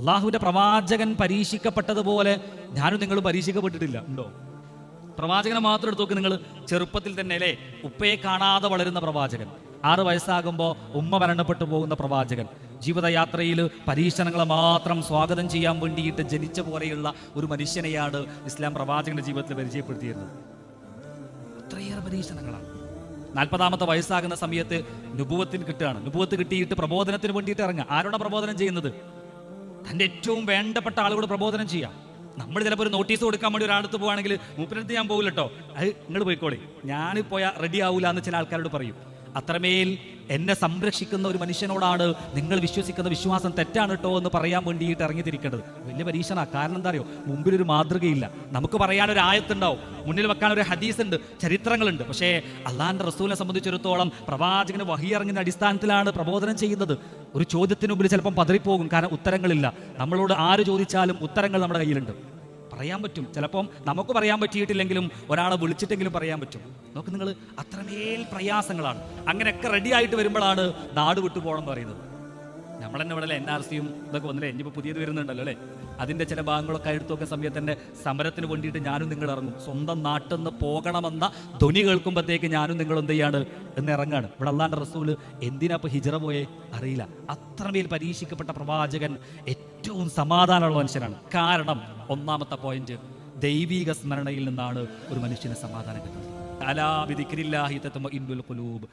അള്ളാഹുവിന്റെ പ്രവാചകൻ പരീക്ഷിക്കപ്പെട്ടതുപോലെ ഞാനും നിങ്ങൾ പരീക്ഷിക്കപ്പെട്ടിട്ടില്ല. ഉണ്ടോ? പ്രവാചകനെ മാത്രം എടുത്തു നോക്ക് നിങ്ങൾ ചെറുപ്പത്തിൽ തന്നെ അല്ലേ ഉപ്പയെ കാണാതെ വളരുന്ന പ്രവാചകൻ. ആറ് വയസ്സാകുമ്പോൾ ഉമ്മ മരണപ്പെട്ടു പോകുന്ന പ്രവാചകൻ. ജീവിതയാത്രയിൽ പരീക്ഷണങ്ങളെ മാത്രം സ്വാഗതം ചെയ്യാൻ വേണ്ടിയിട്ട് ജനിച്ച പോലെയുള്ള ഒരു മനുഷ്യനെയാണ് ഇസ്ലാം പ്രവാചകന്റെ ജീവിതത്തിൽ പരിചയപ്പെടുത്തിയിരുന്നത്. അത്രയേറെ പരീക്ഷണങ്ങളാണ്. നാൽപ്പതാമത്തെ വയസ്സാകുന്ന സമയത്ത് നുപുവത്തിന് കിട്ടുകയാണ്. നുപുവത്ത് കിട്ടിയിട്ട് പ്രബോധനത്തിന് വേണ്ടിയിട്ട് ഇറങ്ങുക. ആരോടെ പ്രബോധനം ചെയ്യുന്നത്? തന്റെ ഏറ്റവും വേണ്ടപ്പെട്ട ആളുകൾ പ്രബോധനം ചെയ്യാം. നമ്മൾ ചിലപ്പോൾ ഒരു നോട്ടീസ് കൊടുക്കാൻ വേണ്ടി ഒരാളടുത്ത് പോവാണെങ്കിൽ മൂപ്പരടുത്ത് ഞാൻ പോകില്ല കേട്ടോ അത് നിങ്ങൾ പോയിക്കോളി. ഞാൻ പോയാൽ റെഡി ആവൂല എന്ന് ചില ആൾക്കാരോട് പറയും. അത്രമേൽ എന്നെ സംരക്ഷിക്കുന്ന ഒരു മനുഷ്യനോടാണ് നിങ്ങൾ വിശ്വസിക്കുന്ന വിശ്വാസം തെറ്റാണ് കേട്ടോ എന്ന് പറയാൻ വേണ്ടിയിട്ട് ഇറങ്ങിത്തിരിക്കേണ്ടത്. വലിയ പരീക്ഷണ. കാരണം എന്താ അറിയോ മുമ്പിൽ ഒരു മാതൃകയില്ല. നമുക്ക് പറയാൻ പറയാനൊരു ആയത്തുണ്ടാവും. മുന്നിൽ വെക്കാൻ ഒരു ഹദീസ് ഉണ്ട് ചരിത്രങ്ങളുണ്ട്. പക്ഷേ അള്ളാഹിന്റെ റസൂലിനെ സംബന്ധിച്ചിടത്തോളം പ്രവാചകന് വഹിയിറങ്ങുന്ന അടിസ്ഥാനത്തിലാണ് പ്രബോധനം ചെയ്യുന്നത്. ഒരു ചോദ്യത്തിന് മുമ്പിൽ ചിലപ്പം പതറിപ്പോകും. കാരണം ഉത്തരങ്ങളില്ല. നമ്മളോട് ആര് ചോദിച്ചാലും ഉത്തരങ്ങൾ നമ്മുടെ കയ്യിലുണ്ട്. പറയാൻ പറ്റും. ചിലപ്പം നമുക്ക് പറയാൻ പറ്റിയിട്ടില്ലെങ്കിലും ഒരാളെ വിളിച്ചിട്ടെങ്കിലും പറയാൻ പറ്റും. നോക്ക് നിങ്ങൾ അത്രമേൽ പ്രയാസങ്ങളാണ്. അങ്ങനെയൊക്കെ റെഡി ആയിട്ട് വരുമ്പോഴാണ് നാട് വിട്ടു പോകണം പറയുന്നത്. നമ്മൾ തന്നെ ഇവിടെ എൻ ആർ സിയും ഇതൊക്കെ വന്നില്ലേ? ഇനിയിപ്പോൾ പുതിയത് വരുന്നുണ്ടല്ലോ അല്ലേ? അതിന്റെ ചില ഭാഗങ്ങളൊക്കെ എടുത്തു നോക്കുന്ന സമയത്ത് തന്നെ സമരത്തിന് വേണ്ടിയിട്ട് ഞാനും നിങ്ങൾ ഇറങ്ങും. സ്വന്തം നാട്ടിൽ നിന്ന് പോകണമെന്ന ധ്വനി കേൾക്കുമ്പോഴത്തേക്ക് ഞാനും നിങ്ങൾ എന്ത് ചെയ്യാണ്? എന്ന് ഇറങ്ങാണ്. ഇവിടെ അള്ളാന്റെ റസൂൽ എന്തിനാ ഇപ്പോൾ ഹിജറ പോയേ? അറിയില്ല. അത്രമേൽ പരീക്ഷിക്കപ്പെട്ട പ്രവാചകൻ ഏറ്റവും സമാധാനമുള്ള മനുഷ്യനാണ്. കാരണം ഒന്നാമത്തെ പോയിന്റ് ദൈവിക സ്മരണയിൽ നിന്നാണ് ഒരു മനുഷ്യന് സമാധാനം കിട്ടുന്നത്. അലാ ബിദിക്രില്ലാഹി ഇൻഡുൽ ഖുലൂബ്.